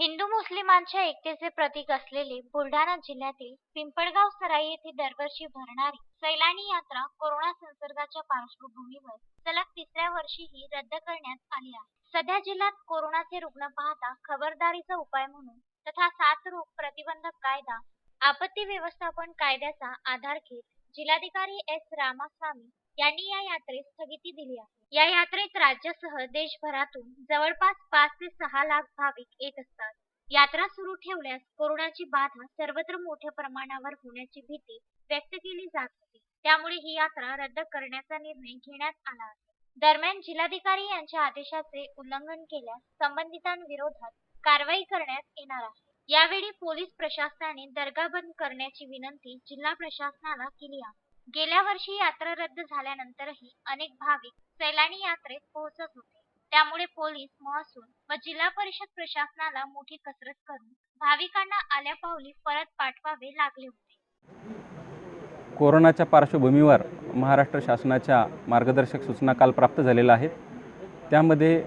हिंदू मुस्लिमांच्या एकतेचे प्रतीक असलेले बुलढाणा जिल्ह्यातील पिंपळगाव सराई येथे दरवर्षी भरणारी सैलानी यात्रा कोरोना संसर्गाच्या पार्श्वभूमीवर सलग तिसऱ्या वर्षीही रद्द करण्यात आली आहे. सध्या जिल्ह्यात कोरोनाचे रुग्ण पाहता खबरदारीचा उपाय म्हणून तथा सात रोग प्रतिबंधक कायदा आपत्ती व्यवस्थापन कायद्याचा आधार घेत जिल्हाधिकारी एस रामास्वामी यांनी या यात्रेस स्थगिती दिली आहे. या यात्रेत राज्यासह देशभरातून जवळपास पाच ते सहा लाख भाविक येत असतात. यात्रा सुरू ठेवल्यास कोरोनाची बाधा सर्वत्र मोठ्या प्रमाणावर होण्याची भीती व्यक्त केली जात होती. त्यामुळे ही यात्रा रद्द करण्याचा निर्णय घेण्यात आला आहे. दरम्यान जिल्हाधिकारी यांच्या आदेशाचे उल्लंघन केल्यास संबंधितांविरोधात कारवाई करण्यात येणार आहे. यावेळी पोलीस प्रशासनाने दर्गा बंद करण्याची विनंती जिल्हा प्रशासनाला केली आहे. गेल्या वर्षी यात्रा रद्द झाल्यानंतरही अनेक भाविक सैलानी यात्रेत पोहोचत होते. त्यामुळे पोलीस महसूल व जिल्हा परिषद प्रशासनाला मोठी कसरत करून भाविकांना आल्या पावली परत पाठवावे लागले होते. कोरोनाच्या पार्श्वभूमीवर महाराष्ट्र शासनाच्या मार्गदर्शक सूचना काल प्राप्त झालेल्या आहेत. त्यामध्ये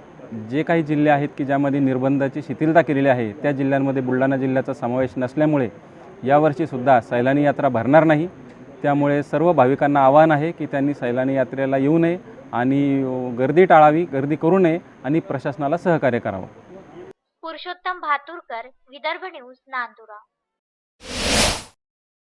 जे काही जिल्हे आहेत की ज्यामध्ये निर्बंधाची शिथिलता केलेली आहे त्या जिल्ह्यांमध्ये बुलढाणा जिल्ह्याचा समावेश नसल्यामुळे यावर्षीसुद्धा सैलानी यात्रा भरणार नाही. त्यामुळे सर्व भाविकांना आवाहन आहे की त्यांनी सैलानी यात्रेला येऊ नये आणि गर्दी टाळावी गर्दी करू नये आणि प्रशासनाला सहकार्य करावं. पुरुषोत्तम भातुरकर विदर्भ न्यूज नांदुरा.